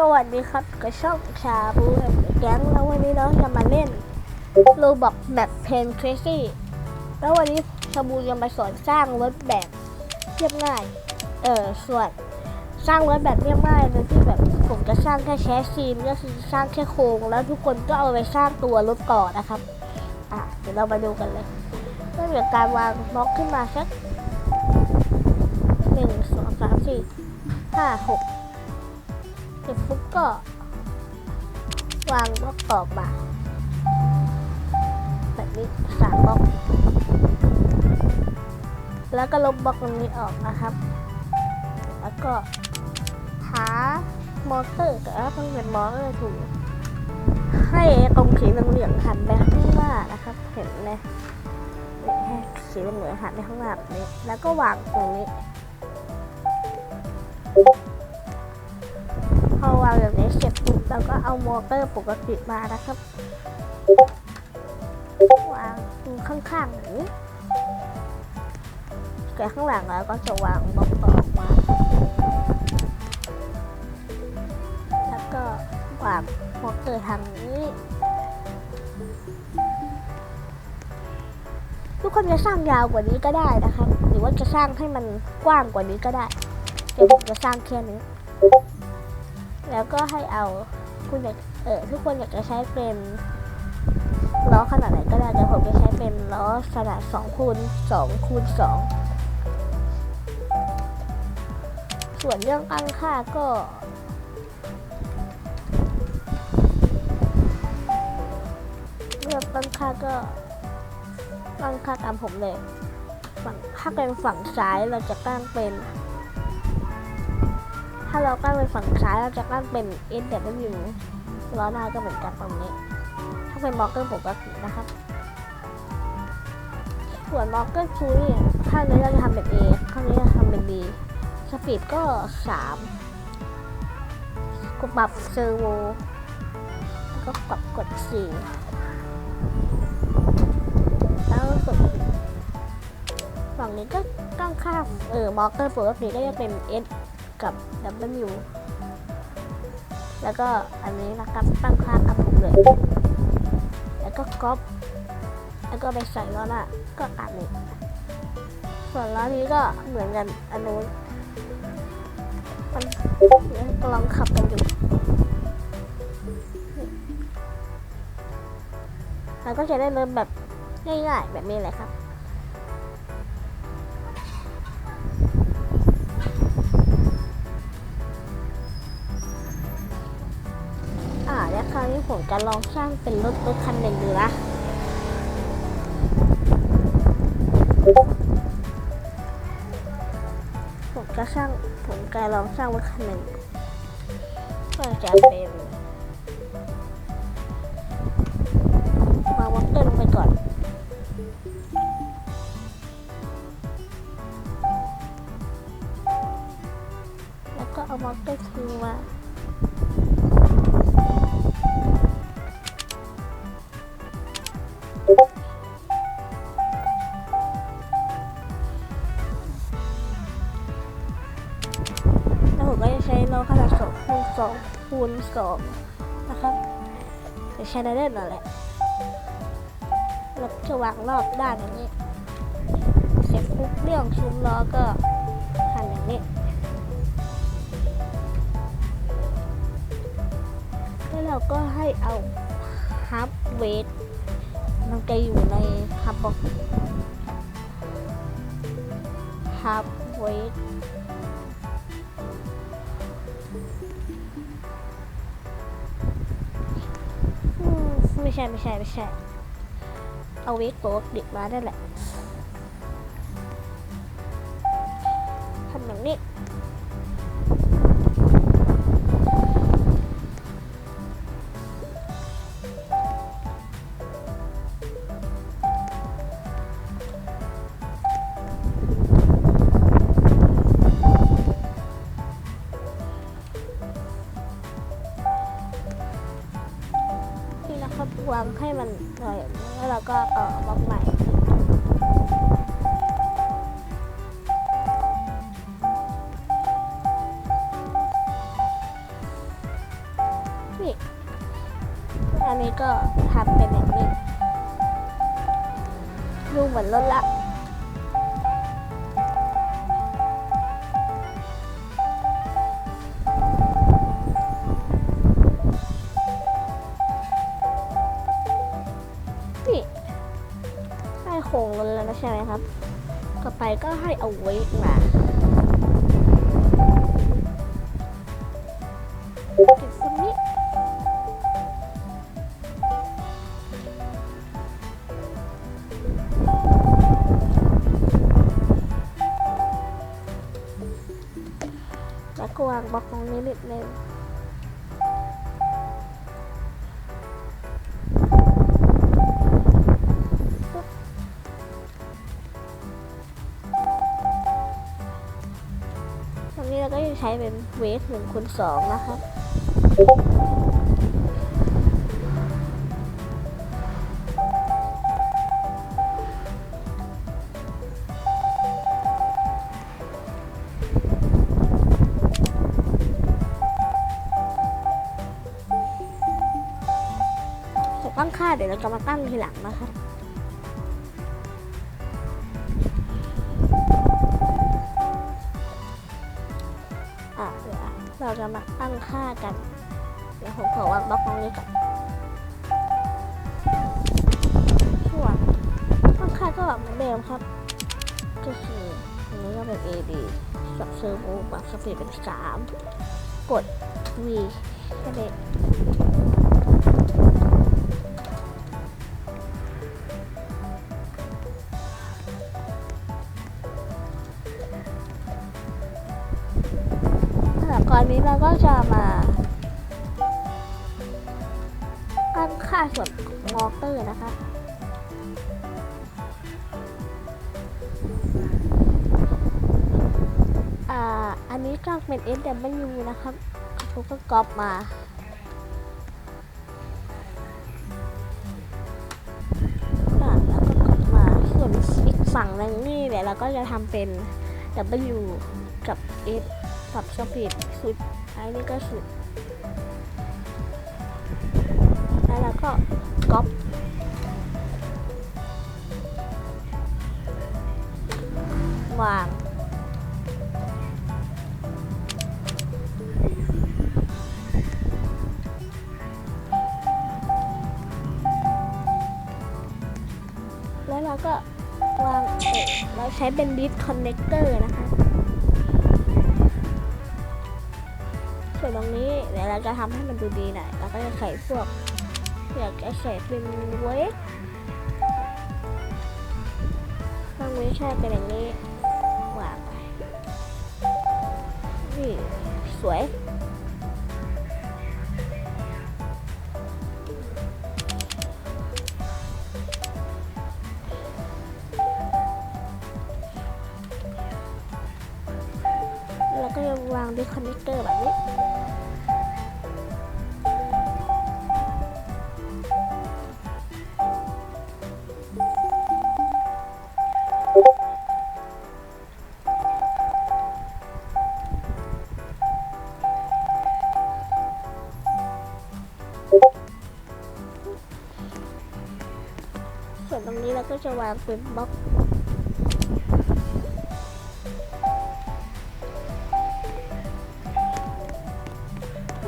สวัสดีครับกับช่องชาบูแก๊งแล้ววันนี้เราจะมาเล่นโรบอกแบบเพนครซี่แล้ววันนี้ชาบูจะมาสอนสร้างรถแบบเรียบง่าย เออส่วนสร้างรถแบบเรียบง่ายโดยที่แบบผมจะสร้างแค่แชสซีมก็คือสร้างแค่โครงแล้วทุกคนก็เอาไปสร้างตัวรถก่อนนะครับอะเดี๋ยวเรามาดูกันเลยเริ่มจากการวางบล็อกขึ้นมาสักหนึ่งสองสามสี่ห้าหก เสร็จปุ๊บก็ วางบล็อกต่อมาแบบนี้สามบล็อก แล้วก็ลบบล็อกตรงนี้ออกนะครับ แล้วก็หามอเตอร์ก็ต้องเป็นมอเตอร์ถูกให้ตรงสีเหลืองหันไปข้างหน้านะครับ เห็นไหมให้สีเหลืองหันไปข้างหน้าแบบนี้ แล้วก็วางตรงนี้ เราก็เอามอเตอร์ปกติมานะครับวางตรงข้างๆอย่างนี้แต่ข้างหลังเราก็จะวางบล็อกต่อออกมา แล้วก็วางมอเตอร์ทางนี้ทุกคนจะสร้างยาวกว่านี้ก็ได้นะครับ หรือว่าจะสร้างให้มันกว้างกว่านี้ก็ได้เดี๋ยวผมจะสร้างแค่นี้ แล้วก็ให้เอา คุณอยากเออทุกคนอยากจะใช้เป็นล้อขนาดไหนก็ได้แต่ผมจะใช้เป็นล้อขนาด2คูณ2คูณ2ส่วนเรื่องตั้งค่าก็เรื่องตั้งค่าก็ตั้งค่าตามผมเลยฝั่งถ้าเป็นฝั่งซ้ายเราจะตั้งเป็น ถ้าเราตั้งเป็นฝั่งซ้ายเราจะตั้งเป็น S W ล้อหน้าก็เหมือนกันตรงนี้ ถ้าเป็นบล็อกเกอร์ปกตินะครับส่วนบล็อกเกอร์ทูนี่ข้างนี้เราจะทำเป็น A ข้างนี้เราทำเป็น B สปีดก็3กดปรับเซอร์โวก็ปรับกด4แล้วกดฝั่งนี้ก็ตั้งค่าเออบล็อกเกอร์ปกติก็จะเป็น S กับ W แล้วก็อันนี้นะครับตั้งค่ากับผมเลย แล้วก็ก๊อปแล้วก็ไปใส่ล้อหน้าก็อันนี้ส่วนล้อนี้ก็เหมือนกันอันนู้นมันกำลังขับกันอยู่นี่แล้วก็จะได้เริ่มแบบง่ายๆแบบนี้เลยครับ จะลองสร้างเป็นรถรถคันหนึ่งดูนะผมจะสร้างผมจะลองสร้างรถคันหนึ่งก็จะเป็นวางวอเตอร์ลงไปก่อนแล้วก็เอาวอเตอร์ทิ้งมา คูณสองนะครับจะใช้ในเล่นนั่นแหละแล้วจะวางรอบด้านอย่างนี้ เสร็จปุ๊บเรื่องซุ้มล้อก็หันอย่างนี้แล้วเราก็ให้เอาฮับเวทมันจะอยู่ในฮับบ็อกฮับเวท ไม่ใช่ไม่ใช่ไม่ใช่ เอาเวกโปกดิบมาได้แหละ ก็ทำเป็นอย่างนี้ดูเหมือนรถละนี่ให้โค้งรถแล้วใช่ไหมครับ ต่อไปก็ให้เอาไว้มา กวางบอกของนิดนึงปึ๊บตรงนี้เราก็จะใช้เป็นเวทหนึ่งคูณสองนะครับ ตั้วเราจะมาตั้งทีหลังนะครับอะเดี๋ยวเราจะมาตั้งค่ากัน เดี๋ยวผมขอวางบล็อกตรงนี้ก่อนช่วงตั้งค่าก็แบบเหมือนเดิมครับ ก็คืออันนี้ก็เป็น AD สับเซอร์โบปรับสปีดเป็น3กด V แค่นี้ค่ะก่ อนนี้เราก็จะมาตั้งค่าส่วนของมอเตอร์นะคะอ่าอันนี้ก็เป็น SW นะครับผมก็ก๊อปมาแล้วก็ก๊อปมาส่วนอีกฝั่งนึงนี่เดี๋ยวเราก็จะทำเป็น W กับ S ปรับสปีดสุดอันนี้ก็สุด แล้วเราก็ก๊อปวางแล้วเราก็วางเออเราใช้เป็นดิสคอนเนคเตอร์นะคะ ส่วนตรงนี้เดี๋ยวเราจะทำให้มันดูดีหน่อยเราก็จะใส่พวกอยากจะใส่เป็นเวทบางเวทใช่เป็นอย่างนี้วางไปนี่สวย วางเป็นบล็อก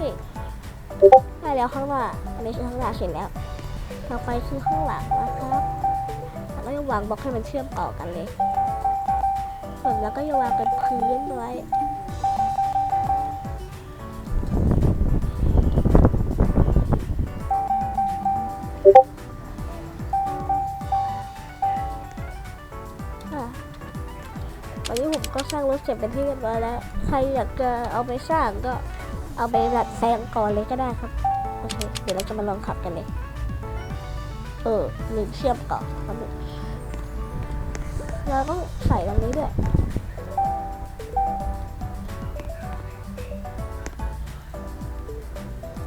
นี่ได้แล้วข้างหน้าอันนี้คือข้างหน้าเสร็จแล้ว ต่อไปคือข้างหลังนะครับแล้วก็วางบล็อกให้มันเชื่อมต่อกันเลยส่วนแล้วก็จะวางเป็นพื้นไว้ งเป็นที่เรียบร้อยแล้ว ใครอยากจะเอาไปสร้างก็เอาไปดัดแปลงก่อนเลยก็ได้ครับ โอเค เดี๋ยวเราจะมาลองขับกันเลย เออลืมเชื่อมต่อครับเราต้องใส่ตรงนี้ด้วย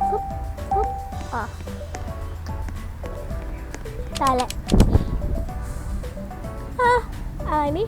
ปุ๊บปุ๊บอะได้แล้วอะอะไรนี่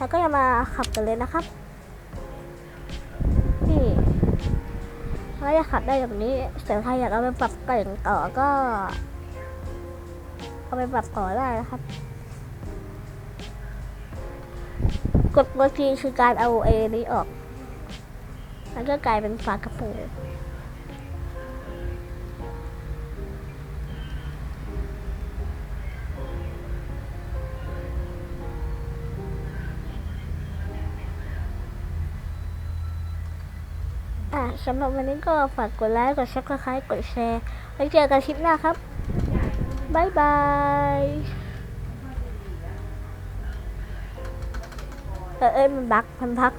เราก็จะมาขับกันเลยนะครับ นี่เราจะขับได้แบบนี้แต่ใครอยากเอาไปปรับแต่งต่อก็ เอาไปปรับต่อได้นะครับกดบางทีคือการเอาเอนี้ออกมันก็กลายเป็นฝากระโปรง สำหรับวันนี้ก็ฝากกดไลค์ กดซับสไครต์กดแชร์ ไว้เจอกันคลิปหน้าครับ บ๊ายบายเออเอ้ยมันบักมันพัก